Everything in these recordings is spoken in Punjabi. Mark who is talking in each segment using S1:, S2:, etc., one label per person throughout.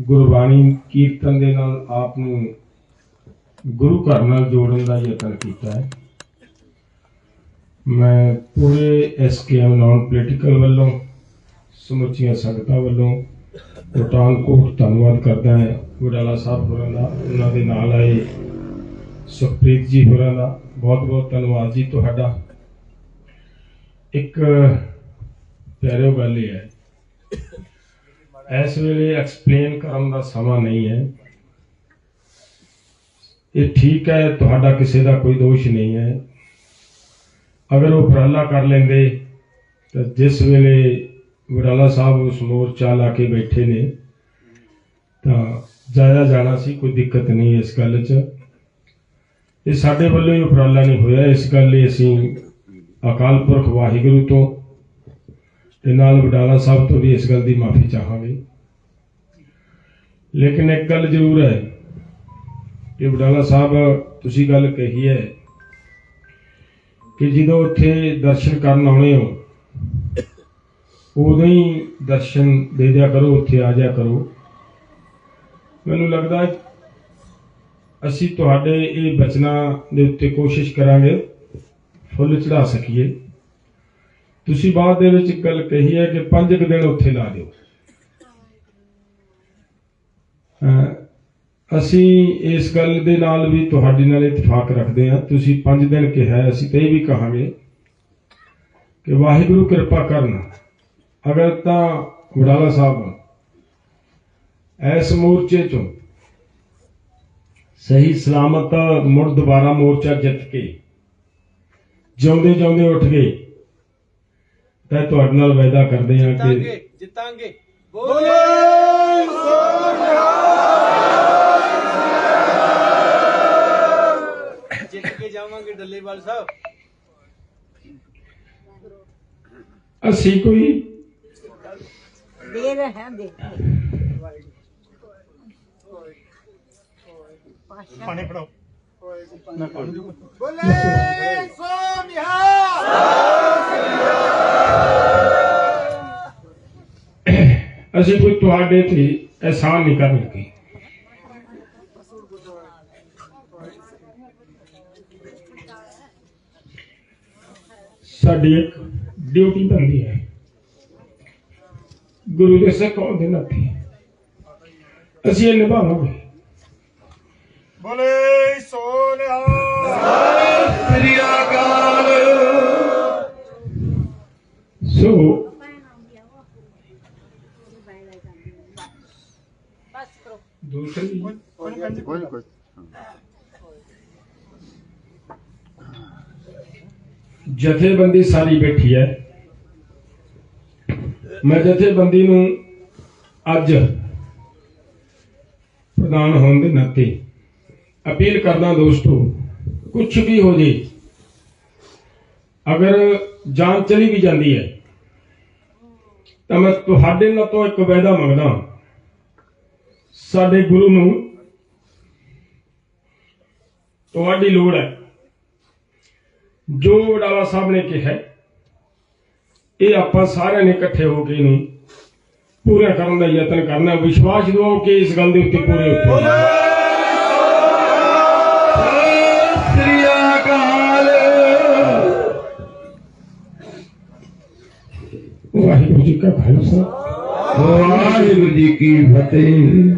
S1: ਗੁਰਬਾਣੀ ਕੀਰਤਨ ਦੇ ਨਾਲ ਆਪ ਨੂੰ ਗੁਰੂ ਘਰ ਨਾਲ ਜੋੜਨ ਦਾ ਯਤਨ ਕੀਤਾ ਹੈ। ਮੈਂ ਪੂਰੇ ਐਸਕੇਐਮ ਨਾਨ ਪੋਲੀਟੀਕਲ ਵੱਲੋਂ, ਸਮੁੱਚੀਆਂ ਸੰਗਤਾਂ ਵੱਲੋਂ ਕੋਟਾਨਕੋਟ ਧੰਨਵਾਦ ਕਰਦਾ ਹਾਂ। ਗੁਰਾਲਾ ਸਾਹਿਬ ਹੋਰਾਂ ਦਾ, ਉਹਨਾਂ ਦੇ ਨਾਲ ਆਏ ਸੁਖਪ੍ਰੀਤ ਜੀ ਹੋਰਾਂ ਦਾ ਬਹੁਤ ਬਹੁਤ ਧੰਨਵਾਦ ਜੀ ਤੁਹਾਡਾ। ਇੱਕ ਪਿਆਰਿਓ ਗੱਲ ਇਹ ਹੈ ਇਸ ਵੇਲੇ ਐਕਸਪਲੇਨ ਕਰਨ ਦਾ ਸਮਾਂ ਨਹੀਂ ਹੈ। ਇਹ ਠੀਕ ਹੈ, ਤੁਹਾਡਾ ਕਿਸੇ ਦਾ ਕੋਈ ਦੋਸ਼ ਨਹੀਂ ਹੈ। ਅਗਰ ਉਹ ਉਪਰਾਲਾ ਕਰ ਲੈਂਦੇ, ਤਾਂ ਜਿਸ ਵੇਲੇ ਗੁਰਾਲਾ ਸਾਹਿਬ ਉਸ ਮੋਰਚਾ ਲਾ ਕੇ ਬੈਠੇ ਨੇ, ਤਾਂ ਜਾਇਆ ਜਾਣਾ ਸੀ, ਕੋਈ ਦਿੱਕਤ ਨਹੀਂ ਇਸ ਗੱਲ 'ਚ। ਇਹ ਸਾਡੇ ਵੱਲੋਂ ਹੀ ਉਪਰਾਲਾ ਨਹੀਂ ਹੋਇਆ। ਇਸ ਗੱਲ ਲਈ ਅਸੀਂ ਅਕਾਲ ਪੁਰਖ ਵਾਹਿਗੁਰੂ ਤੋਂ ਤੇ ਨਾਲ ਵਡਾਲਾ ਸਾਹਿਬ ਤੋਂ ਵੀ ਇਸ ਗੱਲ ਦੀ ਮਾਫੀ ਚਾਹਾਂਗੇ। ਲੇਕਿਨ ਇੱਕ ਗੱਲ ਜ਼ਰੂਰ ਹੈ ਕਿ ਵਡਾਲਾ ਸਾਹਿਬ, ਤੁਸੀਂ ਗੱਲ ਕਹੀ ਹੈ ਕਿ ਜਦੋਂ ਉੱਥੇ ਦਰਸ਼ਨ ਕਰਨ ਆਉਣੇ ਹੋ, ਉਦੋਂ ਹੀ ਦਰਸ਼ਨ ਦੇ ਦਿਆ ਕਰੋ, ਉੱਥੇ ਆ ਜਾ ਕਰੋ। ਮੈਨੂੰ ਲੱਗਦਾ ਅਸੀਂ ਤੁਹਾਡੇ ਇਹ ਬਚਨਾਂ ਦੇ ਉੱਤੇ ਕੋਸ਼ਿਸ਼ ਕਰਾਂਗੇ, ਫੁੱਲ ਚੜਾ ਸਕੀਏ। ਤੁਸੀਂ ਬਾਅਦ ਦੇ ਵਿੱਚ ਇੱਕ ਗੱਲ ਕਹੀ ਹੈ ਕਿ ਪੰਜ ਕੁ ਦਿਨ ਉੱਥੇ ਲਾ ਦਿਓ। ਅਸੀਂ ਇਸ ਗੱਲ ਦੇ ਨਾਲ ਵੀ ਤੁਹਾਡੇ ਨਾਲ ਇਤਫਾਕ ਰੱਖਦੇ ਹਾਂ। ਤੁਸੀਂ ਪੰਜ ਦਿਨ ਕਿਹਾ ਅਸੀਂ ਤੇ ਇਹ ਵੀ ਕਹਾਂਗੇ ਕਿ ਵਾਹਿਗੁਰੂ ਕਿਰਪਾ ਕਰਨ। ਅਗਰ ਤਾਂ ਵਡਾਲਾ ਸਾਹਿਬ ਐਸ ਮੋਰਚੇ ਚੋਂ ਸਹੀ ਸਲਾਮਤ ਮੁੜ ਦੁਬਾਰਾ ਮੋਰਚਾ ਜਿੱਤ ਕੇ ਜਿਉਂਦੇ ਜਿਉਂਦੇ ਉੱਠ ਗਏ। ਤਾਂ ਤੁਹਾਡੇ ਨਾਲ ਵਾਅਦਾ ਕਰਦੇ ਹਾਂ ਕਿ
S2: ਜਿੱਤਾਂਗੇ ਜਿੱਤਾਂਗੇ। ਬੋਲੇ! ਜਿੱਤ ਕੇ ਜਾਵਾਂਗੇ ਡੱਲੇਵਾਲ ਸਾਹਿਬ।
S1: ਅਸੀਂ ਕੋਈ
S3: ਦੇ ਰਹੇ ਹਾਂ ਦੇ
S4: ਪਾਣੀ ਫੜਾਓ।
S2: ਬੋਲੇ ਸੋ ਨਿਹਾਲ!
S1: ਅਸੀਂ ਕੋਈ ਤੁਹਾਡੇ ਤੇ ਅਹਿਸਾਨ ਨਹੀਂ ਕਰਨ ਲੱਗੇ। ਸਾਡੀ ਇੱਕ ਡਿਊਟੀ ਬਣਦੀ ਹੈ। ਗੁਰੂ ਦੇ ਸਿੱਖ ਦੇ ਨਾਤੇ ਅਸੀਂ ਇਹ ਨਿਭਾਵਾਂਗੇ।
S4: ਬੋਲੇ ਸੋਨਿਆ
S1: ਸ੍ਰੀ ਅਕਾਲ। ਸੋ
S3: ਬਸ ਕਰੋ
S1: ਦੂਸਰੀ
S4: ਕੋਈ ਕੋਈ
S1: ਜਥੇਬੰਦੀ ਸਾਰੀ ਬੈਠੀ ਹੈ। ਮੈਂ ਜਥੇਬੰਦੀ ਨੂੰ ਅੱਜ ਪ੍ਰਧਾਨ ਹੋਣ ਦੇ ਨਾਤੇ ਅਪੀਲ ਕਰਦਾ ਦੋਸਤੋ ਕੁਝ ਵੀ ਹੋ ਜੇ, ਅਗਰ ਜਾਨ ਚਲੀ ਵੀ ਜਾਂਦੀ ਹੈ, ਤਾਂ ਮੈਂ ਤੁਹਾਡੇ ਨਾਲ ਤੋਂ ਇੱਕ ਵਾਅਦਾ ਮੰਗਦਾ ਸਾਡੇ ਗੁਰੂ ਨੂੰ ਤੁਹਾਡੀ ਲੋੜ ਹੈ। ਜੋ ਵਡਾਲਾ ਸਾਹਿਬ ਨੇ ਕਿਹਾ ਹੈ, ਇਹ ਆਪਾਂ ਸਾਰਿਆਂ ਨੇ ਇਕੱਠੇ ਹੋ ਕੇ ਇਹਨੂੰ ਪੂਰਾ ਕਰਨ ਦਾ ਯਤਨ ਕਰਨਾ ਵਿਸ਼ਵਾਸ ਦਿਵਾਓ ਕਿ ਇਸ ਗੱਲ ਦੇ ਉੱਤੇ ਪੂਰੇ ਉਤਰੋ ਸ੍ਰੀ ਅਕਾਲ ਵਾਹਿਗੁਰੂ ਜੀ ਕਾ ਖਾਲਸਾ ਵਾਹਿਗੁਰੂ ਜੀ ਕੀ ਫਤਿਹ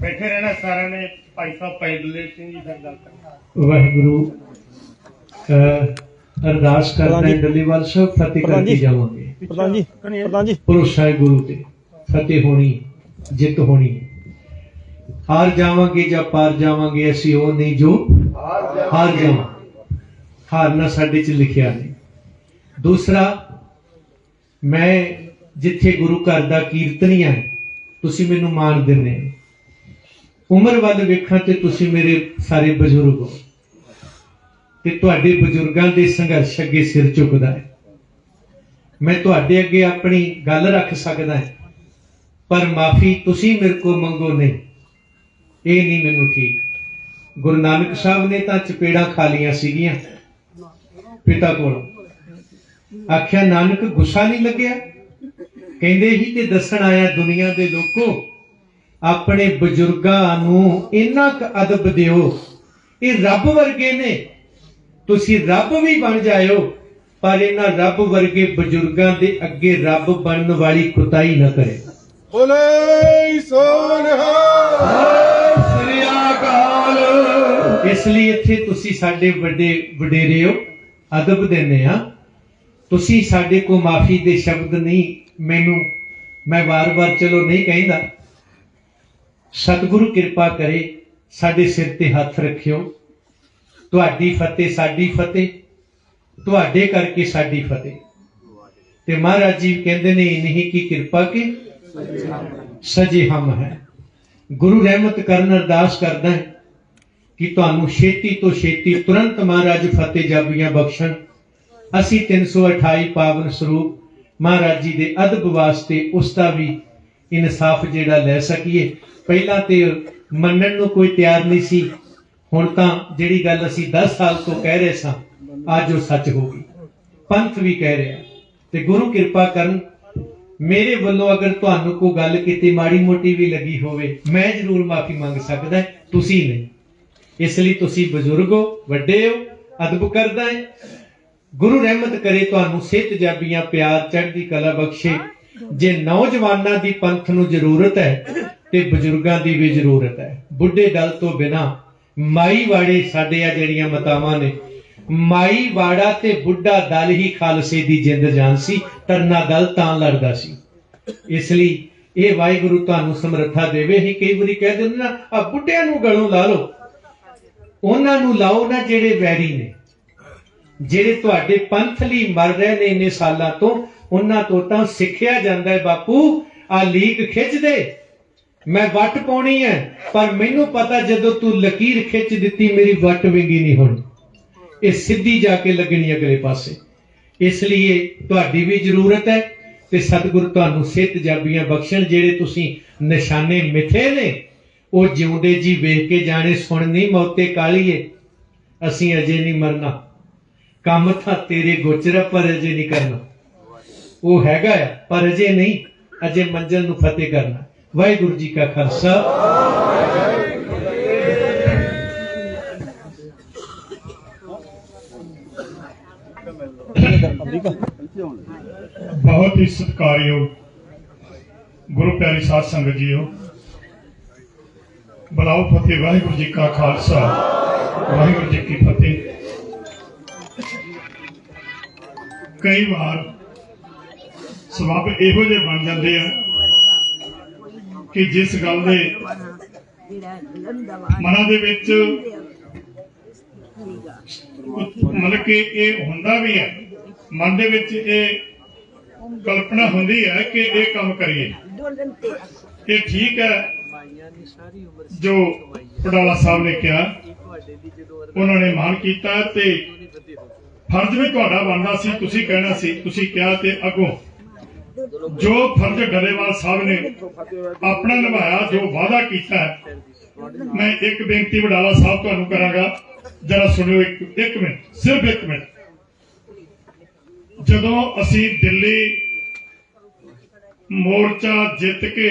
S4: ਬੈਠੇ ਰਹਿਣਾ ਸਾਰਿਆਂ ਨੇ ਭਾਈ ਸਾਹਿਬ ਪੈਦਲੇ ਸਿੰਘ ਜੀ ਫਿਰ ਗੱਲ ਕਰਨਾ
S5: ਵਾਹਿਗੁਰੂ ਅਰਦਾਸ ਕਰਦੇ ਹਾਂ ਡੱਲੀਵਾਲ ਸਾਹਿਬ ਫਤਿਹ ਕਰਕੇ ਜਾਵਾਂਗੇ।
S4: ਪ੍ਰਧਾਨ ਜੀ ਪ੍ਰਧਾਨ ਜੀ।
S5: ਭਰੋਸਾ ਹੈ ਗੁਰੂ ਤੇ ਫਤਿਹ ਹੋਣੀ ਜਿੱਤ ਹੋਣੀ। ਹਾਰ ਜਾਵਾਂਗੇ ਜਾਂ ਪਾਰ ਜਾਵਾਂਗੇ ਅਸੀਂ ਉਹ ਨਹੀਂ ਜੋ ਹਾਰ ਜਾਵਾਂ। ਹਾਰਨਾ ਸਾਡੇ ਚ ਲਿਖਿਆ ਨਹੀਂ ਦੂਸਰਾ ਮੈਂ ਜਿੱਥੇ ਗੁਰੂ ਘਰ ਦਾ ਕੀਰਤਨੀਆ ਹੈ ਤੁਸੀਂ ਮੈਨੂੰ ਮਾਣ ਦਿੰਦੇ ਹੋ। ਉਮਰ ਵੱਲ ਵੇਖਾਂ ਤੇ ਤੁਸੀਂ ਮੇਰੇ ਸਾਰੇ ਬਜ਼ੁਰਗ ਹੋ। ਤੇ ਤੁਹਾਡੇ ਬਜ਼ੁਰਗਾਂ ਦੇ ਸੰਘਰਸ਼ ਅੱਗੇ ਸਿਰ ਝੁਕਦਾ ਹੈ। ਮੈਂ ਤੁਹਾਡੇ ਅੱਗੇ ਆਪਣੀ ਗੱਲ ਰੱਖ ਸਕਦਾ ਹਾਂ, ਪਰ ਮਾਫੀ ਤੁਸੀਂ ਮੇਰੇ ਕੋਲ ਮੰਗੋ ਨਹੀਂ। ਇਹ ਨਹੀਂ ਮੈਨੂੰ ਠੀਕ। ਗੁਰੂ ਨਾਨਕ ਸਾਹਿਬ ਨੇ ਤਾਂ ਚਪੇੜਾਂ ਖਾ ਲੀਆਂ ਸੀਗੀਆਂ ਪਿਤਾ ਕੋਲ। ਆਖਿਆ, ਨਾਨਕ, ਗੁੱਸਾ ਨਹੀਂ ਲੱਗਿਆ? ਕਹਿੰਦੇ ਹੀ ਤੇ ਦੱਸਣ ਆਇਆ ਦੁਨੀਆ ਦੇ ਲੋਕੋ ਆਪਣੇ ਬਜ਼ੁਰਗਾਂ ਨੂੰ ਇੰਨਾ ਕੁ ਅਦਬ ਦਿਓ। ਇਹ ਰੱਬ ਵਰਗੇ ਨੇ। ਤੁਸੀਂ ਰੱਬ ਵੀ ਬਣ ਜਾਇਓ ਪਰ ਇਹਨਾਂ ਰੱਬ ਵਰਗੇ ਬਜ਼ੁਰਗਾਂ ਦੇ ਅੱਗੇ ਰੱਬ ਬਣਨ ਵਾਲੀ ਕੁਤਾਈ ਨਾ ਕਰੇ।
S3: ਬੋਲੇ ਸੋਨਹਾ
S1: ਸ੍ਰੀ ਅਕਾਲ।
S5: ਇਸ ਲਈ ਇੱਥੇ ਤੁਸੀਂ ਸਾਡੇ ਵੱਡੇ ਵਡੇਰੇ ਹੋ ਅਦਬ ਦਿੰਦੇ ਆ ਤੁਸੀਂ ਸਾਡੇ ਕੋ ਮਾਫੀ ਦੇ ਸ਼ਬਦ ਨਹੀਂ ਮੈਨੂੰ ਮੈਂ ਵਾਰ-ਵਾਰ ਚਲੋ ਨਹੀਂ ਕਹਿੰਦਾ। ਸਤਿਗੁਰੂ ਕਿਰਪਾ ਕਰੇ ਸਾਡੇ ਸਿਰ ਤੇ ਹੱਥ ਰੱਖਿਓ। ਤੁਹਾਡੀ ਫਤਿਹ ਸਾਡੀ ਫਤਿਹ, ਤੁਹਾਡੇ ਕਰਕੇ ਸਾਡੀ ਫਤਿਹ। ਤੇ ਮਹਾਰਾਜ ਜੀ ਕਹਿੰਦੇ ਨੇ, ਇਨਹੀ ਕੀ ਕਿਰਪਾ ਕੇ? ਸਜੇ ਹਮ ਹੈ। ਗੁਰੂ ਰਹਿਮਤ ਕਰਨ ਅਰਦਾਸ ਕਰਦਾ ਹੈ ਕਿ ਤੁਹਾਨੂੰ ਛੇਤੀ ਤੋਂ ਛੇਤੀ ਤੁਰੰਤ ਮਹਾਰਾਜ ਫਤਿਹ ਜਾਬੀਆਂ ਬਖਸ਼ਣ। ਅਸੀਂ 328 ਪਾਵਨ ਸਰੂਪ ਮਹਾਰਾਜ ਜੀ ਦੇ ਅਦਬ ਵਾਸਤੇ ਉਸ ਦਾ ਵੀ ਇਨਸਾਫ ਜਿਹੜਾ ਲੈ ਸਕੀਏ। ਪਹਿਲਾਂ ਤੇ ਮੰਨਣ ਨੂੰ ਕੋਈ ਤਿਆਰ ਨਹੀਂ ਸੀ। ਹੁਣ ਤਾਂ ਜਿਹੜੀ ਗੱਲ ਅਸੀਂ 10 ਸਾਲ ਤੋਂ ਕਹਿ ਰਹੇ ਸਾਂ, ਅੱਜ ਉਹ ਸੱਚ ਹੋ ਗਈ। ਪੰਥ ਵੀ ਕਹਿ ਰਿਹਾ। ਤੇ ਗੁਰੂ ਕਿਰਪਾ ਕਰਨ, ਮੇਰੇ ਵੱਲੋਂ ਅਗਰ ਤੁਹਾਨੂੰ ਕੋਈ ਗੱਲ ਕੀਤੀ ਮਾੜੀ ਮੋਟੀ ਵੀ ਲੱਗੀ ਹੋਵੇ, ਮੈਂ ਜ਼ਰੂਰ ਮਾਫੀ ਮੰਗ ਸਕਦਾ ਤੁਸੀਂ ਨਹੀਂ। ਇਸ ਲਈ ਤੁਸੀਂ ਬਜ਼ੁਰਗ ਹੋ, ਵੱਡੇ ਹੋ, ਅਦਬ ਕਰਦਾ ਹੈ। ਗੁਰੂ ਰਹਿਮਤ ਕਰੇ ਤੁਹਾਨੂੰ ਸਿਹਤ ਜਾਬੀਆਂ ਪਿਆਰ ਚੜ੍ਹਦੀ ਕਲਾ ਬਖਸ਼ੇ। ਜੇ ਨੌਜਵਾਨਾਂ ਦੀ ਪੰਥ ਨੂੰ ਜ਼ਰੂਰਤ ਹੈ ਤੇ ਬਜ਼ੁਰਗਾਂ ਦੀ ਵੀ ਜ਼ਰੂਰਤ ਹੈ। ਬੁੱਢੇ ਦਲ ਤੋਂ ਬਿਨਾ ਮਾਈ ਵਾੜੇ ਸਾਡੇ ਆ ਜਿਹੜੀਆਂ ਮਤਾਵਾਂ ਨੇ। ਮਾਈ ਵਾੜਾ ਤੇ ਬੁੱਢਾ ਦਲ ਹੀ ਖਾਲਸੇ ਦੀ ਜਿੰਦ ਜਾਨ ਸੀ ਤਰਨਾ ਦਲ ਤਾਂ ਲੜਦਾ ਸੀ। ਇਸ ਲਈ ਇਹ ਵਾਹਿਗੁਰੂ ਤੁਹਾਨੂੰ ਸਮਰੱਥਾ ਦੇਵੇ। ਹੀ ਕਈ ਵਾਰੀ ਕਹਿ ਦਿੰਦੇ ਨਾ ਆ ਬੁੱਢਿਆਂ ਨੂੰ ਗਲੋਂ ਲਾ ਲਓ। ਉਹਨਾਂ ਨੂੰ ਲਾਓ ਨਾ ਜਿਹੜੇ ਵੈਰੀ ਨੇ। ਜਿਹੜੇ ਤੁਹਾਡੇ ਪੰਥ ਲਈ ਮਰ ਰਹੇ ਨੇ ਇੰਨੇ ਸਾਲਾਂ ਤੋਂ, ਉਹਨਾਂ ਤੋਂ ਤਾਂ ਸਿੱਖਿਆ ਜਾਂਦਾ ਹੈ ਬਾਪੂ। ਆ ਲੀਕ ਖਿੱਚ ਦੇ ਮੈਂ ਵੱਟ ਪਾਉਣੀ ਹੈ, ਪਰ ਮੈਨੂੰ ਪਤਾ ਜਦੋਂ ਤੂੰ ਲਕੀਰ ਖਿੱਚ ਦਿੱਤੀ, ਮੇਰੀ ਵੱਟ ਵਿੰਗੀ ਨਹੀਂ ਹੋਣੀ। ਇਹ ਸਿੱਧੀ ਜਾ ਕੇ ਲੱਗਣੀ ਅਗਲੇ ਪਾਸੇ। ਇਸ ਲਈ ਤੁਹਾਡੀ ਵੀ ਜ਼ਰੂਰਤ ਹੈ ਤੇ ਸਤਿਗੁਰ ਤੁਹਾਨੂੰ ਸਿੱਧ ਜਾਬੀਆਂ ਬਖਸ਼ਣ, ਜਿਹੜੇ ਤੁਸੀਂ ਨਿਸ਼ਾਨੇ ਮਿੱਥੇ ਨੇ, ਉਹ ਜਿਉਂਦੇ ਜੀ ਵੇਖ ਕੇ ਜਾਣੇ, ਸੁਣ ਸੁਣਨੀ ਮੌਤੇ ਕਾਲੀਏ, ਅਸੀਂ ਅਜੇ ਨਹੀਂ ਮਰਨਾ। ਕੰਮ ਤਾਂ ਤੇਰੇ ਗੋਚਰ ਪਰ ਅਜੇ ਨਹੀਂ ਕਰਨਾ। ਉਹ ਹੈਗਾ ਆ ਪਰ ਅਜੇ ਨਹੀਂ, ਅਜੇ ਮੰਜ਼ਲ ਨੂੰ ਫਤਿਹ ਕਰਨਾ। ਵਾਹਿਗੁਰੂ ਜੀ ਕਾ ਖਾਲਸਾ
S4: ਬਹੁਤ ਹੀ ਸਤਿਕਾਰਯੋਗ ਗੁਰੂ ਪਿਆਰੀ ਸਾਧ ਸੰਗਤ ਜੀਓ ਬਲਾਉ ਫਤਿਹ ਵਾਹਿਗੁਰੂ ਜੀ ਕਾ ਖਾਲਸਾ ਵਾਹਿਗੁਰੂ ਜੀ ਕੀ ਫਤਿਹ ਕਈ ਵਾਰ ਸਬਬ ਇਹੋ ਜਿਹੇ ਬਣ ਜਾਂਦੇ ਆ ਕਿ ਜਿਸ ਗੱਲ ਦੇ ਮਨਾਂ ਦੇ ਵਿੱਚ ਮਤਲਬ ਕਿ ਇਹ ਹੁੰਦਾ ਵੀ ਹੈ, ਮਨ ਦੇ ਵਿੱਚ ਇਹ ਕਲਪਨਾ ਹੁੰਦੀ ਹੈ ਕਿ ਇਹ ਕੰਮ ਕਰੀਏ। ਇਹ ਠੀਕ ਹੈ ਜੋ ਪਟਾਲਾ ਸਾਹਿਬ ਨੇ ਕਿਹਾ, ਉਹਨਾਂ ਨੇ ਮਾਨ ਕੀਤਾ ਤੇ ਫਰਜ਼ ਵੀ ਤੁਹਾਡਾ ਬਣਦਾ ਸੀ, ਤੁਸੀਂ ਕਹਿਣਾ ਸੀ, ਤੁਸੀਂ ਕਿਹਾ ਤੇ ਅੱਗੋਂ ਜੋ ਫਰਜ਼ ਗਰੇਵਾਲ ਸਾਹਿਬ ਨੇ ਆਪਣਾ ਨਿਭਾਇਆ, ਜੋ ਵਾਅਦਾ ਕੀਤਾ ਮੈਂ ਇੱਕ ਬੇਨਤੀ ਵਡਾਲਾ ਸਾਹਿਬ ਤੁਹਾਨੂੰ ਕਰਾਂਗਾ। ਜਰਾ ਸੁਣਿਓ ਇੱਕ ਇੱਕ ਮਿੰਟ, ਸਿਰਫ ਇੱਕ ਮਿੰਟ। ਜਦੋਂ ਅਸੀਂ ਦਿੱਲੀ ਮੋਰਚਾ ਜਿੱਤ ਕੇ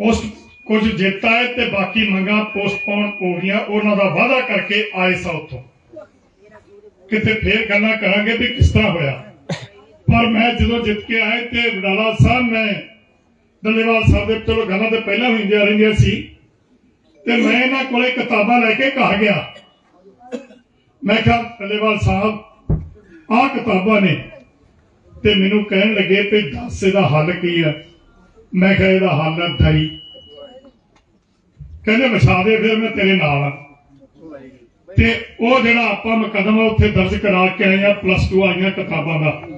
S4: ਉਸ ਕੁਝ ਜਿੱਤਾ ਹੈ ਤੇ ਬਾਕੀ ਮੰਗਾਂ ਪੋਸਟਪੋਨ ਹੋ ਗਈਆਂ, ਉਹਨਾਂ ਦਾ ਵਾਅਦਾ ਕਰਕੇ ਆਏ ਸਾ ਉੱਥੋਂ। ਕਿਤੇ ਫੇਰ ਗੱਲਾਂ ਕਰਾਂਗੇ ਵੀ ਕਿਸ ਤਰ੍ਹਾਂ ਹੋਇਆ? ਪਰ ਮੈਂ ਜਦੋਂ ਜਿੱਤ ਕੇ ਆਏ ਤੇ ਵਡਾਲਾ ਸਾਹਿਬ ਮੈਂ ਡੱਲੇਵਾਲ ਸਾਹਿਬ ਦੇ ਚਲੋ ਗੱਲਾਂ ਤੇ ਪਹਿਲਾਂ ਹੁੰਦੀਆਂ ਰਹਿੰਦੀਆਂ ਸੀ। ਤੇ ਮੈਂ ਇਹਨਾਂ ਕੋਲੇ ਕਿਤਾਬਾਂ ਲੈ ਕੇ ਘਰ ਗਿਆ। ਮੈਂ ਕਿਹਾ ਡੱਲੇਵਾਲ ਸਾਹਿਬ, ਆਹ ਕਿਤਾਬਾਂ ਨੇ। ਤੇ ਮੈਨੂੰ ਕਹਿਣ ਲੱਗੇ ਤੇ ਦੱਸ ਇਹਦਾ ਹੱਲ ਕੀ ਆ? ਮੈਂ ਕਿਹਾ, ਇਹਦਾ ਹੱਲ ਹੈ ਦਈ ਕਹਿੰਦੇ, ਵਿਛਾ ਦੇ, ਫਿਰ ਮੈਂ ਤੇਰੇ ਨਾਲ ਆ। ਤੇ ਉਹ ਜਿਹੜਾ ਆਪਾਂ ਮੁਕੱਦਮਾ ਉੱਥੇ ਦਰਜ ਕਰਾ ਕੇ ਆਏ ਆ, ਪਲੱਸ 2 ਆਈਆਂ ਕਿਤਾਬਾਂ ਦਾ।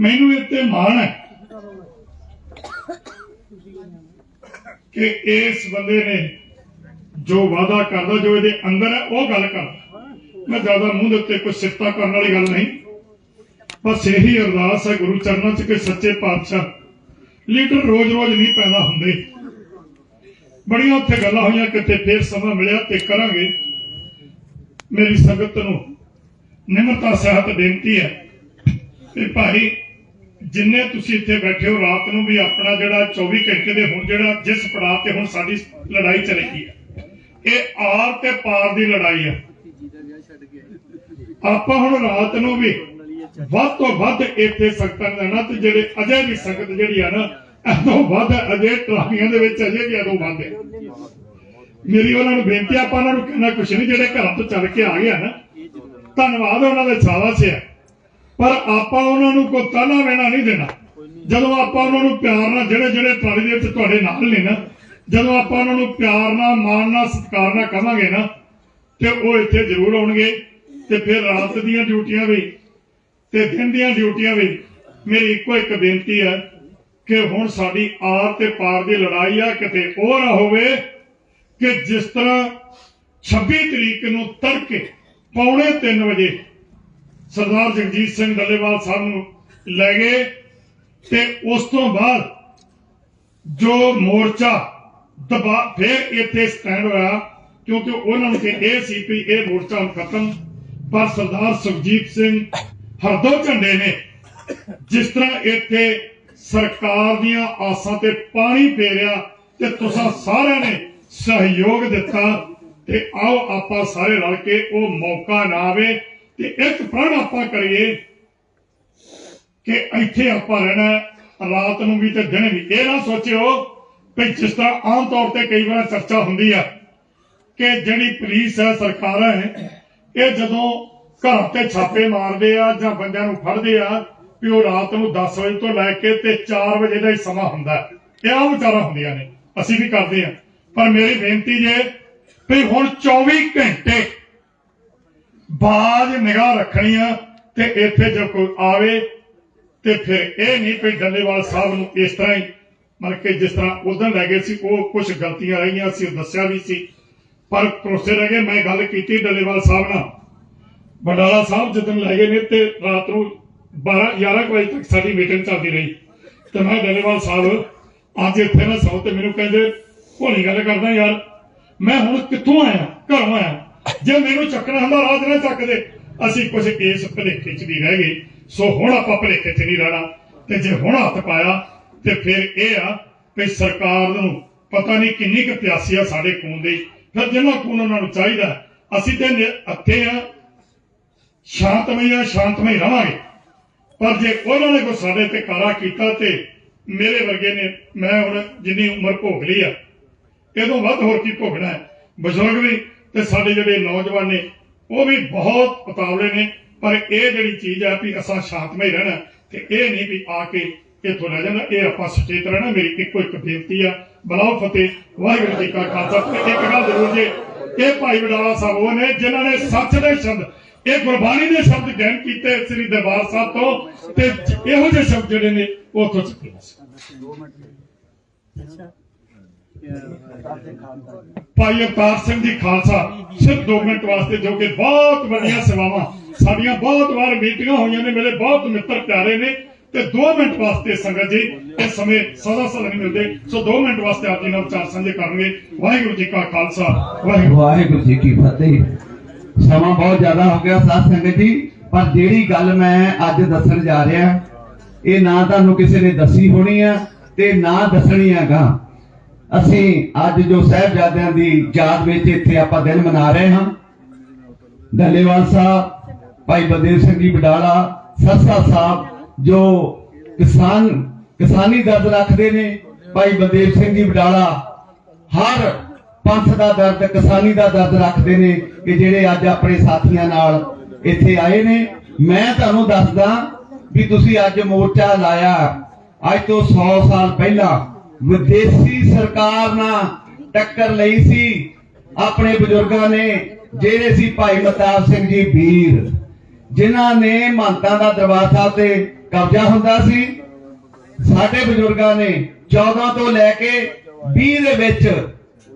S4: ਮੈਨੂੰ ਇਹ ਮਾਣ ਹੈ ਕਿ ਇਸ ਬੰਦੇ ਨੇ ਜੋ ਵਾਅਦਾ ਕਰਦਾ, ਜੋ ਇਹਦੇ ਅੰਦਰ ਹੈ, ਉਹ ਗੱਲ ਕਰਦਾ। ਮੈਂ ਜ਼ਿਆਦਾ ਮੂੰਹ ਦੇ ਉੱਤੇ ਕੋਈ ਸਿਫਤਾਂ ਕਰਨ ਵਾਲੀ ਗੱਲ ਨਹੀਂ। ਬਸ ਇਹੀ ਅਰਦਾਸ ਹੈ ਗੁਰੂ ਚਰਨਾਂ 'ਚ ਕਿ ਸੱਚੇ ਪਾਤਸ਼ਾਹ, ਲੀਡਰ ਰੋਜ਼-ਰੋਜ਼ ਨਹੀਂ ਪੈਦਾ ਹੁੰਦੇ। ਬੜੀਆਂ ਉੱਥੇ ਗੱਲਾਂ ਹੋਈਆਂ, ਕਿਤੇ ਫੇਰ ਸਮਾਂ ਮਿਲਿਆ ਤੇ ਕਰਾਂਗੇ। ਮੇਰੀ ਸੰਗਤ ਨੂੰ ਨਿਮਰਤਾ ਸਹਿਤ ਬੇਨਤੀ ਹੈ ਤੇ ਭਾਈ, ਜਿੰਨੇ ਤੁਸੀਂ ਇੱਥੇ ਬੈਠੇ ਹੋ, ਰਾਤ ਨੂੰ ਵੀ ਆਪਣਾ ਜਿਹੜਾ 24 ਘੰਟੇ ਦੇ ਹੁਣ ਜਿਹੜਾ ਜਿਸ ਪੜਾਅ ਤੇ ਹੁਣ ਸਾਡੀ ਲੜਾਈ ਚੱਲੇਗੀ ਹੈ, ਇਹ ਆਰ ਤੇ ਪਾਰ ਦੀ ਲੜਾਈ ਹੈ। ਆਪਾਂ ਹੁਣ ਰਾਤ ਨੂੰ ਵੀ ਵੱਧ ਤੋਂ ਵੱਧ ਇੱਥੇ ਸੰਗਤਾਂ ਲੈਣਾ ਤੇ ਜਿਹੜੇ ਅਜੇ ਵੀ ਸੰਗਤ ਜਿਹੜੀ ਆ ਨਾ ਇਹ ਵੱਧ ਅਜੇ ਟਰਾਲੀਆਂ ਦੇ ਵਿੱਚ ਅਜੇ ਵੀ ਅਦੋਂ ਵੱਧ ਹੈ। ਮੇਰੀ ਉਹਨਾਂ ਨੂੰ ਬੇਨਤੀ ਆਪਾਂ ਉਹਨਾਂ ਨੂੰ ਕਹਿਣਾ ਕੁਛ ਨਹੀਂ, ਜਿਹੜੇ ਘਰਾਂ ਤੋਂ ਚੱਲ ਕੇ ਆ ਗਿਆ ਨਾ ਧੰਨਵਾਦ, ਉਹਨਾਂ ਦਾ ਸ਼ਾਬਾਸ਼ ਹੈ ਪਰ ਆਪਾਂ ਉਹਨਾਂ ਨੂੰ ਕੋਈ ਤਾਨਾ ਵੇਣਾ ਨਹੀਂ ਦੇਣਾ। ਜਦੋਂ ਆਪਾਂ ਉਹਨਾਂ ਨੂੰ ਪਿਆਰ ਨਾਲ ਜਿਹੜੇ ਜਿਹੜੇ ਟਰਾਲੀ ਦੇ ਵਿੱਚ ਤੁਹਾਡੇ ਨਾਲ ਨੇ ਨਾ, ਜਦੋਂ ਆਪਾਂ ਉਹਨਾਂ ਨੂੰ ਪਿਆਰ ਨਾਲ, ਮਾਣ ਨਾਲ, ਸਤਿਕਾਰ ਨਾਲ ਕਹਾਂਗੇ ਨਾ, ਤੇ ਉਹ ਇੱਥੇ ਜ਼ਰੂਰ ਆਉਣਗੇ, ਤੇ ਫਿਰ ਰਾਤ ਦੀਆਂ ਡਿਊਟੀਆਂ ਵੀ, ਤੇ ਦਿਨ ਦੀਆਂ ਡਿਊਟੀਆਂ ਵੀ। ਮੇਰੀ ਇੱਕੋ ਇੱਕ ਬੇਨਤੀ ਹੈ ਕਿ ਹੁਣ ਸਾਡੀ ਆਰ ਤੇ ਪਾਰ ਦੀ ਲੜਾਈ ਆ, ਕਿਤੇ ਉਹ ਨਾ ਹੋਵੇ ਕਿ ਜਿਸ ਤਰ੍ਹਾਂ 26 ਤਰੀਕ ਨੂੰ ਤੜਕੇ ਪੌਣੇ 3 ਵਜੇ ਸਰਦਾਰ ਜਗਜੀਤ ਸਿੰਘ ਡੱਲੇਵਾਲ ਸਾਹਿਬ ਨੂੰ ਲੈ ਗਏ ਤੇ ਉਸ ਤੋਂ ਬਾਅਦ ਜੋ ਮੋਰਚਾ ਦਬਾ ਫਿਰ ਇੱਥੇ ਸਟੈਂਡ ਹੋਇਆ, ਕਿਉਂਕਿ ਉਹਨਾਂ ਨੂੰ ਕਿ ਇਹ ਸੀ ਵੀ ਇਹ ਮੋਰਚਾ ਹੁਣ ਖਤਮ। ਪਰ ਸਰਦਾਰ ਸੁਖਜੀਤ ਸਿੰਘ ਹਰਦੋ ਝੰਡੇ ਨੇ, ਜਿਸ ਤਰ੍ਹਾਂ ਇੱਥੇ ਸਰਕਾਰ ਦੀਆਂ ਆਸਾਂ ਤੇ ਪਾਣੀ ਫੇਰਿਆ ਤੇ ਤੁਸੀਂ ਸਾਰਿਆਂ ਨੇ ਸਹਿਯੋਗ ਦਿੱਤਾ। ਤੇ ਆਓ ਆਪਾਂ ਸਾਰੇ ਰਲ ਕੇ ਉਹ ਮੌਕਾ ਨਾ ਆਵੇ ਤੇ ਇੱਕ ਪ੍ਰਣ ਆਪਾਂ ਕਰੀਏ ਕਿ ਇੱਥੇ ਆਪਾਂ ਰਹਿਣਾ ਰਾਤ ਨੂੰ ਵੀ ਤੇ ਦਿਨ ਵੀ। ਇਹ ਨਾ ਸੋਚਿਓ ਕਿ ਜਿਸ ਤਰ੍ਹਾਂ ਆਮ ਤੌਰ ਤੇ ਕਈ ਵਾਰ ਚਰਚਾ ਹੁੰਦੀ ਆ ਕਿ ਜਿਹੜੀ ਪੁਲਿਸ ਹੈ, ਸਰਕਾਰ ਹੈ, ਇਹ ਜਦੋਂ ਘਰ ਤੇ ਛਾਪੇ ਮਾਰਦੇ ਆ ਜਾਂ ਬੰਦਿਆਂ ਨੂੰ ਫੜਦੇ ਆ ਵੀ ਉਹ ਰਾਤ ਨੂੰ 10 ਵਜੇ ਤੋਂ ਲੈ ਕੇ ਤੇ 4 ਵਜੇ ਦਾ ਹੀ ਸਮਾਂ ਹੁੰਦਾ ਇਹ ਆ ਵਿਚਾਰਾਂ ਹੁੰਦੀਆਂ ਨੇ। ਅਸੀਂ ਵੀ ਕਰਦੇ ਆ ਪਰ ਮੇਰੀ ਬੇਨਤੀ ਜੇ ਵੀ ਹੁਣ 24 ਘੰਟੇ ਬਾਜ ਨਿਗਾਹ ਰੱਖਣੀ ਆ ਤੇ ਇੱਥੇ ਜੇ ਕੋਈ ਆਵੇ ਤੇ ਫਿਰ ਇਹ ਨਹੀਂ ਵੀ ਡੱਲੇਵਾਲ ਸਾਹਿਬ ਨੂੰ ਇਸ ਤਰ੍ਹਾਂ ਹੀ ਮਤਲਬ ਕਿ ਜਿਸ ਤਰ੍ਹਾਂ ਉਦੋਂ ਲੈ ਗਏ ਸੀ, ਉਹ ਕੁਝ ਗਲਤੀਆਂ ਰਹੀਆਂ ਸੀ ਦੱਸਿਆ ਵੀ ਸੀ। ਪਰ ਭਰੋਸੇ ਰਹਿ ਗਏ, ਮੈਂ ਗੱਲ ਕੀਤੀ ਡੱਲੇਵਾਲ ਸਾਹਿਬ ਨਾਲ। ਬੰਡਾਲਾ ਸਾਹਿਬ ਜਦੋਂ ਲੈ ਗਏ ਨੇ ਤੇ ਰਾਤ ਨੂੰ 12 11 ਕੁ ਵਜੇ ਤੱਕ ਸਾਡੀ ਮੀਟਿੰਗ ਚੱਲਦੀ ਰਹੀ। ਤੇ ਮੈਂ ਡੱਲੇਵਾਲ ਸਾਹਿਬ, ਅੱਜ ਇੱਥੇ ਨਾ ਸੌ ਤੇ ਮੈਨੂੰ ਕਹਿੰਦੇ, ਭੋਲੀ ਗੱਲ ਕਰਦਾ ਯਾਰ ਮੈਂ ਹੁਣ ਕਿੱਥੋਂ ਆਇਆ? ਘਰੋਂ ਆਇਆ। ਜੇ ਮੈਨੂੰ ਚੱਕਣਾ ਹੁੰਦਾ ਰਾਤ ਨਾ ਚੱਕਦੇ ਅਸੀਂ ਕੁਝ ਕੇਸ ਭਲੇਖੇ ਚ ਵੀ ਰਹਿ ਗਏ। ਸੋ ਹੁਣ ਆਪਾਂ ਭਲੇਖੇ ਚ ਨਹੀਂ ਰਹਿਣਾ। ਤੇ ਜੇ ਹੁਣ ਹੱਥ ਪਾਇਆ, ਤੇ ਫਿਰ ਇਹ ਆ ਵੀ ਸਰਕਾਰ ਨੂੰ ਪਤਾ ਨਹੀਂ ਕਿੰਨੀ ਕੁ ਪਿਆਸੀ ਆ ਸਾਡੇ ਖੂਨ ਦੀ। ਫਿਰ ਜਿੰਨਾ ਖੂਨ ਉਹਨਾਂ ਨੂੰ ਚਾਹੀਦਾ, ਅਸੀਂ ਤੇ ਨਿ- ਇੱਥੇ ਆ। ਸ਼ਾਂਤਮਈ ਆ, ਸ਼ਾਂਤਮਈ ਰਵਾਂਗੇ ਪਰ ਜੇ ਉਹਨਾਂ ਨੇ ਕੋਈ ਸਾਡੇ ਤੇ ਕਾਰਾ ਕੀਤਾ ਤੇ ਮੇਰੇ ਵਰਗੇ ਨੇ, ਮੈਂ ਹੁਣ ਜਿੰਨੀ ਉਮਰ ਭੋਗ ਲਈ ਆ ਇਹਦੋਂ ਵੱਧ ਹੋਰ ਕੀ ਭੋਗਣਾ ਹੈ? ਬਜ਼ੁਰਗ ਵੀ ਤੇ ਸਾਡੇ ਜਿਹੜੇ ਨੌਜਵਾਨ ਨੇ, ਉਹ ਵੀ ਬਹੁਤ ਉਤਾਵਲੇ ਨੇ, ਪਰ ਇਹ ਜਿਹੜੀ ਚੀਜ਼ ਆ ਵੀ ਅਸਾਂ ਸ਼ਾਂਤਮਈ ਰਹਿਣਾ, ਤੇ ਇਹ ਨਹੀਂ ਵੀ ਆ ਕੇ ਇੱਥੋਂ ਲੈ ਜਾਣਾ, ਇਹ ਆਪਾਂ ਸੁਚੇਤ ਰਹਿਣਾ, ਮੇਰੀ ਇੱਕੋ ਇੱਕ ਬੇਨਤੀ ਆ। ਬਲਾਓ ਫਤਿਹ, ਵਾਹਿਗੁਰੂ ਜੀ ਕਾ ਖਾਲਸਾ। ਇੱਕ ਗੱਲ ਜ਼ਰੂਰ ਜੇ, ਇਹ ਭਾਈ ਵਡਾਲਾ ਸਾਹਿਬ ਉਹ ਨੇ, ਜਿਨ੍ਹਾਂ ਨੇ ਸੱਚ ਦੇ ਸ਼ਬਦ, ਇਹ ਗੁਰਬਾਣੀ ਦੇ ਸ਼ਬਦ ਗੈਨ ਕੀਤੇ ਸ੍ਰੀ ਦਰਬਾਰ ਸਾਹਿਬ ਤੋਂ, ਤੇ ਇਹੋ ਜਿਹੇ ਸ਼ਬਦ ਜਿਹੜੇ ਨੇ, ਉਹ ਉੱਥੋਂ ਚੱਕੇ ਸੀ ਭਾਈ ਅਵਤਾਰ ਸਿੰਘ ਜੀ ਖਾਲਸਾ ਸਿਰਫ 2 ਮਿੰਟ ਵਾਸਤੇ ਜੋ ਕਿ ਬਹੁਤ ਵੱਡੀਆਂ ਸੇਵਾਵਾਂ ਸਾਡੀਆਂ ਬਹੁਤ ਵਾਰ ਮੀਟਿੰਗਾਂ ਹੋਈਆਂ ਨੇ, ਮੇਰੇ ਬਹੁਤ ਮਿੱਤਰ ਪਿਆਰੇ ਨੇ ਤੇ 2 ਮਿੰਟ ਵਾਸਤੇ ਸੰਗਤ ਜੀ, ਇਸ ਸਮੇਂ ਸਦਾ ਸਦਾ ਨਹੀਂ ਮਿਲਦੇ, ਸੋ 2 ਮਿੰਟ ਵਾਸਤੇ ਆਪ ਜੀ ਨਾਲ ਵਿਚਾਰ ਸਾਂਝੇ ਕਰਨਗੇ। ਵਾਹਿਗੁਰੂ ਜੀ ਕਾ ਖਾਲਸਾ, ਵਾਹਿਗੁਰੂ।
S6: ਵਾਹਿਗੁਰੂ ਜੀ ਕੀ ਫਤਿਹ। ਸਮਾਂ ਬਹੁਤ ਜ਼ਿਆਦਾ ਹੋ ਗਿਆ ਸਾਧ ਸੰਗਤ ਜੀ, ਪਰ ਜਿਹੜੀ ਗੱਲ ਮੈਂ ਅੱਜ ਦੱਸਣ ਜਾ ਰਿਹਾ, ਇਹ ਨਾ ਤੁਹਾਨੂੰ ਕਿਸੇ ਨੇ ਦੱਸੀ ਹੋਣੀ ਆ ਤੇ ਨਾ ਦੱਸਣੀ ਹੈਗਾ। ਅਸੀਂ ਅੱਜ ਜੋ ਸਾਹਿਬਜ਼ਾਦਿਆਂ ਦੀ ਯਾਦ ਵਿੱਚ ਇੱਥੇ ਆਪਾਂ ਦਿਨ ਮਨਾ ਰਹੇ ਹਾਂ। ਡੱਲੇਵਾਲ ਸਾਹਿਬ। ਭਾਈ ਬਲਦੇਵ ਸਿੰਘ ਜੀ ਬਡਾਲਾ ਸੱਸਾ ਸਾਹਿਬ, ਜੋ ਕਿਸਾਨ, ਕਿਸਾਨੀ ਦਰਦ ਰੱਖਦੇ ਨੇ, ਭਾਈ ਬਲਦੇਵ ਸਿੰਘ ਜੀ ਬਡਾਲਾ ਹਰ ਪੰਥ ਦਾ ਦਰਦ, ਕਿਸਾਨੀ ਦਾ ਦਰਦ ਰੱਖਦੇ ਨੇ ਕਿ ਜਿਹੜੇ ਅੱਜ ਆਪਣੇ ਸਾਥੀਆਂ ਨਾਲ ਇੱਥੇ ਆਏ ਨੇ। ਮੈਂ ਤੁਹਾਨੂੰ ਦੱਸਦਾ ਵੀ ਤੁਸੀਂ ਅੱਜ ਮੋਰਚਾ ਲਾਇਆ। ਅੱਜ ਤੋਂ 100 ਸਾਲ ਪਹਿਲਾਂ ਵਿਦੇਸ਼ੀ ਸਰਕਾਰ ਨਾਲ ਟੱਕਰ ਲਈ ਸੀ ਆਪਣੇ ਬਜ਼ੁਰਗਾਂ ਨੇ, ਜਿਹੜੇ ਸੀ ਭਾਈ ਮਤਾਬ ਸਿੰਘ ਜੀ ਵੀਰ, ਜਿਨ੍ਹਾਂ ਨੇ ਮਹੰਤਾਂ ਦਾ ਦਰਬਾਰ ਸਾਹਿਬ ਤੇ ਕਬਜ਼ਾ ਹੁੰਦਾ ਸੀ। ਸਾਡੇ ਬਜ਼ੁਰਗਾਂ ਨੇ 14 ਤੋਂ ਲੈ ਕੇ 20 ਦੇ ਵਿੱਚ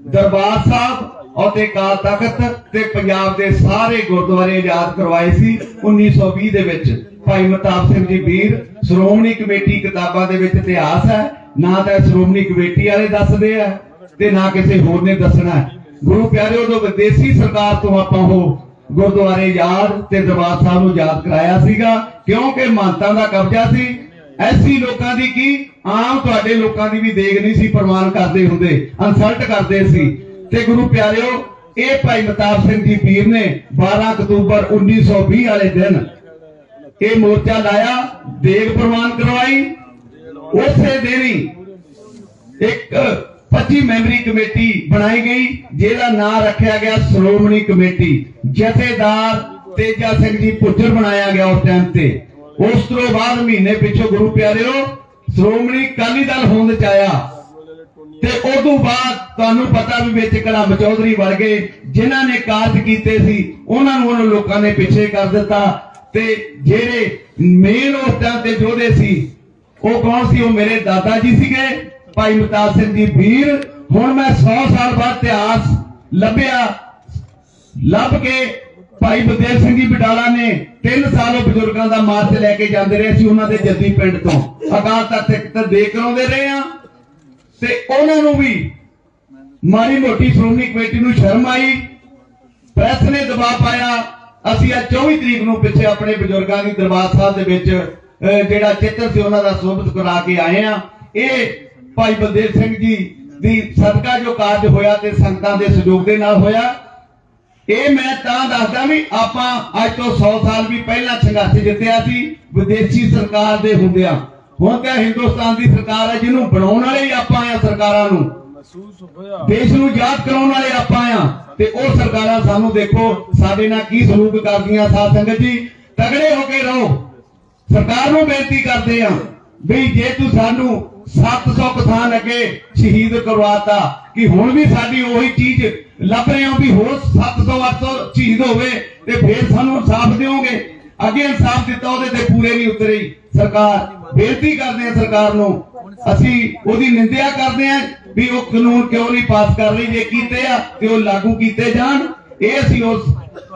S6: ਦਰਬਾਰ ਸਾਹਿਬ ਅਤੇ ਕਾਲ ਤਖਤ ਤੇ ਪੰਜਾਬ ਦੇ ਸਾਰੇ ਗੁਰਦੁਆਰੇ ਆਜ਼ਾਦ ਕਰਵਾਏ ਸੀ 1920 ਦੇ ਵਿੱਚ। ਭਾਈ ਮਤਾਬ ਸਿੰਘ ਜੀ ਵੀਰ, ਸ਼੍ਰੋਮਣੀ ਕਮੇਟੀ ਕਿਤਾਬਾਂ ਦੇ ਵਿੱਚ ਇਤਿਹਾਸ ਹੈ। ਨਾ ਤਾਂ ਸ਼੍ਰੋਮਣੀ ਕਮੇਟੀ ਵਾਲੇ ਦੱਸਦੇ ਆ ਤੇ ਨਾ ਕਿਸੇ ਹੋਰ ਨੇ ਦੱਸਣਾ। ਗੁਰੂ ਪਿਆਰਿਓ, ਜੋ ਵਿਦੇਸ਼ੀ ਸਰਕਾਰ ਤੋਂ ਆਪਾਂ ਉਹ ਗੁਰਦੁਆਰੇ ਯਾਦ ਤੇ ਦਰਬਾਰ ਸਾਹਿਬ ਨੂੰ ਯਾਦ ਕਰਾਇਆ ਸੀਗਾ, ਕਿਉਂਕਿ ਮਾਨਤਾ ਦਾ ਕਬਜ਼ਾ ਸੀ। ਐਸੀ ਲੋਕਾਂ ਦੀ ਕੀ? ਆਮ ਤੁਹਾਡੇ ਲੋਕਾਂ ਦੀ ਵੀ ਦੇਖ ਨਹੀਂ ਸੀ, ਪ੍ਰਮਾਣ ਕਰਦੇ ਹੁੰਦੇ ਇਨਸਲਟ ਕਰਦੇ ਸੀ। ਤੇ ਗੁਰੂ ਪਿਆਰਿਓ, ਇਹ ਭਾਈ ਮਤਾਬ ਸਿੰਘ ਜੀ ਪੀਰ ਨੇ 12 ਅਕਤੂਬਰ 1920 ਵਾਲੇ ਦਿਨ ਇਹ ਮੋਰਚਾ ਲਾਇਆ, ਦੇਗ ਪ੍ਰਵਾਨ ਕਰਵਾਈ ਉਸੇ ਦਿਨ ਇੱਕ 25 ਮੈਂਬਰੀ ਕਮੇਟੀ ਬਣਾਈ ਗਈ, ਜਿਹਦਾ ਨਾਮ ਰੱਖਿਆ ਗਿਆ ਸ਼੍ਰੋਮਣੀ ਕਮੇਟੀ। ਜਥੇਦਾਰ ਤੇਜਾ ਸਿੰਘ ਜੀ ਪੁੱਜਰ ਬਣਾਇਆ ਗਿਆ ਉਸ ਟਾਈਮ ਤੇ। ਉਸ ਤੋਂ ਬਾਅਦ ਮਹੀਨੇ ਪਿੱਛੋਂ ਗੁਰੂ ਪਿਆਰਿਓ, ਸ਼੍ਰੋਮਣੀ ਅਕਾਲੀ ਦਲ ਹੋਂਦ ਚ ਆਇਆ। ਤੇ ਉਦੋਂ ਬਾਅਦ ਤੁਹਾਨੂੰ ਪਤਾ ਵੀ ਵਿੱਚ ਕਲਮ ਚੌਧਰੀ ਵਰਗੇ ਜਿਨ੍ਹਾਂ ਨੇ ਕਾਰਜ ਕੀਤੇ ਸੀ, ਉਹਨਾਂ ਨੂੰ ਉਹਨਾਂ ਲੋਕਾਂ ਨੇ ਪਿੱਛੇ ਕਰ ਦਿੱਤਾ। ਤੇ ਜਿਹੜੇ ਮੇਨ ਉਸ ਟਾਈਮ ਤੇ ਯੋਧੇ ਸੀ ਉਹ ਕੌਣ ਸੀ? ਉਹ ਮੇਰੇ ਦਾਦਾ ਜੀ ਸੀਗੇ, ਭਾਈ ਮਤਾਬ ਸਿੰਘ ਜੀ ਵੀਰ। ਹੁਣ ਮੈਂ 100 ਸਾਲ ਬਾਅਦ ਇਤਿਹਾਸ ਲੱਭਿਆ। ਲੱਭ ਕੇ ਭਾਈ ਬਲਦੇਵ ਸਿੰਘ ਜੀ ਬਟਾਲਾ ਨੇ 3 ਸਾਲ ਉਹ ਬਜ਼ੁਰਗਾਂ ਦਾ ਮਾਰਚ ਲੈ ਕੇ ਜਾਂਦੇ ਰਹੇ ਸੀ ਉਹਨਾਂ ਦੇ ਜੱਦੀ ਪਿੰਡ ਤੋਂ। ਅਕਾਲ ਤਖਤ ਦੇ ਕਰਾਉਂਦੇ ਰਹੇ ਆ। ਤੇ ਉਹਨਾਂ ਨੂੰ ਵੀ ਮਾੜੀ ਮੋਟੀ ਸ਼੍ਰੋਮਣੀ ਕਮੇਟੀ ਨੂੰ ਸ਼ਰਮ ਆਈ। ਪ੍ਰੈਸ ਨੇ ਦਬਾਅ ਪਾਇਆ। ਅਸੀਂ ਅੱਜ 24 ਤਰੀਕ ਨੂੰ ਪਿੱਛੇ ਆਪਣੇ ਬਜ਼ੁਰਗਾਂ ਦੀ ਦਰਬਾਰ ਸਾਹਿਬ ਦੇ ਵਿੱਚ ਜਿਹੜਾ ਚਿੱਤਰ ਸੀ ਉਹਨਾਂ ਦਾ ਸੋਭਤ ਕਰਾ ਕੇ ਆਏ ਆ। ਇਹ ਭਾਈ ਬਲਦੇਵ ਸਿੰਘ ਜੀ ਦੀ ਸਦਕਾ ਜੋ ਕਾਰਜ ਹੋਇਆ ਤੇ ਸੰਗਤਾਂ ਦੇ ਸਹਿਯੋਗ ਦੇ ਨਾਲ ਹੋਇਆ। ਇਹ ਮੈਂ ਤਾਂ ਦੱਸਦਾ ਵੀ ਆਪਾਂ ਅੱਜ ਤੋਂ 100 ਸਾਲ ਵੀ ਪਹਿਲਾਂ ਸੰਘਰਸ਼ ਜਿੱਤਿਆ ਸੀ ਵਿਦੇਸ਼ੀ ਸਰਕਾਰ ਦੇ ਹੁੰਦਿਆਂ ਹੁਣ ਤਾਂ ਹਿੰਦੁਸਤਾਨ ਦੀ ਸਰਕਾਰ ਹੈ ਜਿਹਨੂੰ ਬਣਾਉਣ ਵਾਲੇ ਹੀ ਆਪਾਂ ਆ ਸਰਕਾਰਾਂ ਨੂੰ। ਦੇਸ਼ ਨੂੰ ਯਾਦ ਕਰਾਉਣ ਵਾਲੇ ਆਪਾਂ ਆ। ਤੇ ਉਹ ਸਰਕਾਰਾਂ ਸਾਨੂੰ ਦੇਖੋ ਸਾਡੇ ਨਾਲ ਕੀ ਸਲੂਕ ਕਰਦੀਆਂ ਸਾਧ ਸੰਗਤ ਜੀ। ਤਗੜੇ ਹੋ ਕੇ ਰਹੋ। ਸਰਕਾਰ ਨੂੰ ਬੇਨਤੀ ਕਰਦੇ ਆ ਵੀ ਜੇ ਤੂੰ ਸਾਨੂੰ 700 ਕਿਸਾਨ ਅੱਗੇ ਸ਼ਹੀਦ ਕਰਵਾਤਾ, ਕਿ ਹੁਣ ਵੀ ਸਾਡੀ ਉਹੀ ਚੀਜ਼ ਲੱਭ ਰਹੇ ਹੋ ਵੀ ਹੋਰ 700 800 ਸ਼ਹੀਦ ਹੋਵੇ ਤੇ ਫੇਰ ਸਾਨੂੰ ਇਨਸਾਫ ਦਿਓਗੇ? ਅੱਗੇ ਇਨਸਾਫ ਦਿੱਤਾ ਉਹਦੇ ਤੇ ਪੂਰੇ ਨਹੀਂ ਉਤਰੇ। ਸਰਕਾਰ, ਬੇਨਤੀ ਕਰਦੇ ਆ ਸਰਕਾਰ ਨੂੰ, ਅਸੀਂ ਉਹਦੀ ਨਿੰਦਿਆ ਕਰਦੇ ਆ ਵੀ ਉਹ ਕਾਨੂੰਨ ਕਿਉਂ ਨਹੀਂ ਪਾਸ ਕਰ ਰਹੀ? ਜੇ ਕੀਤੇ ਆ ਤੇ ਉਹ ਲਾਗੂ ਕੀਤੇ ਜਾਣ। ਇਹ ਅਸੀਂ ਉਸ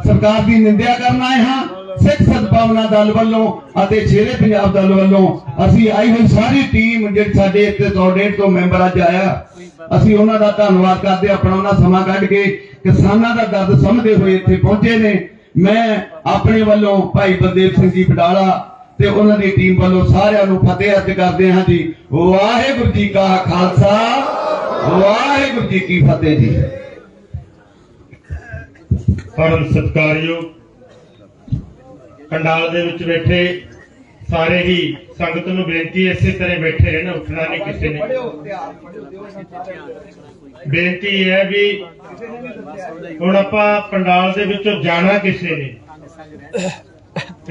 S6: ਸਰਕਾਰ ਦੀ ਨਿੰਦਿਆ ਕਰਨ ਆਏ ਹਾਂ। ਸਿੱਖ ਸਦਭਾਵਨਾ ਦਲ ਵੱਲੋਂ ਅਤੇ ਸ਼ੇਰੇ ਪੰਜਾਬ ਦਲ ਵੱਲੋਂ ਅਸੀਂ ਆਈ ਹੋਈ ਸਾਰੀ ਟੀਮ ਜਿਹੜੀ ਸਾਡੇ ਇੱਥੇ 100 ਤੋਂ ਮੈਂਬਰ ਅੱਜ ਆਇਆ। ਅਸੀਂ ਉਹਨਾਂ ਦਾ ਧੰਨਵਾਦ ਕਰਦੇ ਆਪਣਾ ਉਹਨਾਂ ਸਮਾਂ ਕੱਢ ਕੇ ਕਿਸਾਨਾਂ ਦਾ ਦਰਦ ਸਮਝਦੇ ਹੋਏ ਇੱਥੇ ਪਹੁੰਚੇ ਨੇ। ਮੈਂ ਆਪਣੇ ਵੱਲੋਂ ਭਾਈ ਬਲਦੇਵ ਸਿੰਘ ਜੀ ਬਡਾਲਾ ਤੇ ਉਹਨਾਂ ਦੀ ਟੀਮ ਵੱਲੋਂ ਸਾਰਿਆਂ ਨੂੰ ਫਤਿਹ ਅਰਜ਼ ਕਰਦੇ ਹਾਂ ਜੀ। ਵਾਹਿਗੁਰੂ ਜੀ ਕਾ ਖਾਲਸਾ। ਵਾਹਿਗੁਰੂ ਜੀ ਕੀ ਫਤਿਹ ਜੀ।
S7: ਪਰਮ ਸਤਿਕਾਰਯੋਗ। ਪੰਡਾਲ ਦੇ ਵਿੱਚ ਬੈਠੇ ਸਾਰੇ ਹੀ ਸੰਗਤ ਨੂੰ ਬੇਨਤੀ ਇਸੇ ਤਰ੍ਹਾਂ ਬੈਠੇ ਰਹਿਣਾ, ਉੱਠਣਾ ਨਹੀਂ ਕਿਸੇ ਨੇ। ਬੇਨਤੀ ਹੈ ਵੀ ਹੁਣ ਆਪਾਂ ਪੰਡਾਲ ਦੇ ਵਿੱਚੋਂ ਜਾਣਾ ਕਿਸੇ ਨੇ।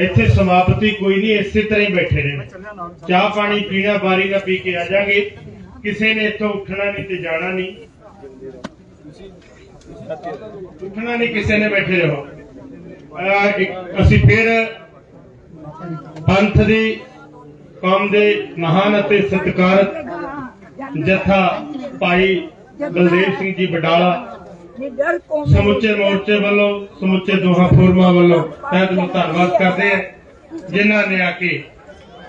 S7: ਇੱਥੇ ਸਮਾਪਤੀ ਕੋਈ ਨਹੀਂ, ਇਸੇ ਤਰ੍ਹਾਂ ਹੀ ਬੈਠੇ ਰਹਿਣਾ। ਚਾਹ ਪਾਣੀ ਪੀਣਾ, ਬਾਰੀ ਨਾ ਪੀ ਕੇ ਆ ਜਾਾਂਗੇ। ਕਿਸੇ ਨੇ ਇੱਥੋਂ ਉੱਠਣਾ ਨਹੀਂ ਤੇ ਜਾਣਾ ਨਹੀਂ। ਉੱਠਣਾ ਨਹੀਂ ਕਿਸੇ ਨੇ ਬੈਠੇ ਰਹੋ। ਅਸੀਂ ਫਿਰ ਪੰਥ ਦੀ, ਕੌਮ ਦੇ ਮਹਾਨ ਅਤੇ ਸਤਿਕਾਰਤ ਜਥਾ ਭਾਈ ਬਲਦੇਵ ਸਿੰਘ ਜੀ ਬਡਾਲਾ ਸਮੁੱਚੇ ਮੋਰਚੇ ਵੱਲੋਂ, ਸਮੁੱਚੇ ਦੋਹਾਂ ਫੋਰਮਾਂ ਵੱਲੋਂ ਤਹਿ ਦਿਲੋਂ ਧੰਨਵਾਦ ਕਰਦੇ ਹਾਂ, ਜਿਨ੍ਹਾਂ ਨੇ ਆ ਕੇ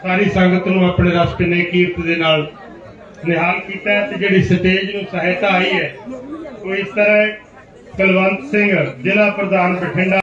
S7: ਸਾਰੀ ਸੰਗਤ ਨੂੰ ਆਪਣੇ ਰਸਤੇ ਨੇ ਕੀਰਤ ਦੇ ਨਾਲ ਨਿਹਾਲ ਕੀਤਾ ਤੇ ਜਿਹੜੀ ਸਟੇਜ ਨੂੰ ਸਹਾਇਤਾ ਆਈ ਹੈ ਉਹ ਇਸ ਤਰ੍ਹਾਂ ਹੈ, ਸਿੰਘ ਜ਼ਿਲ੍ਹਾ ਪ੍ਰਧਾਨ ਬਠਿੰਡਾ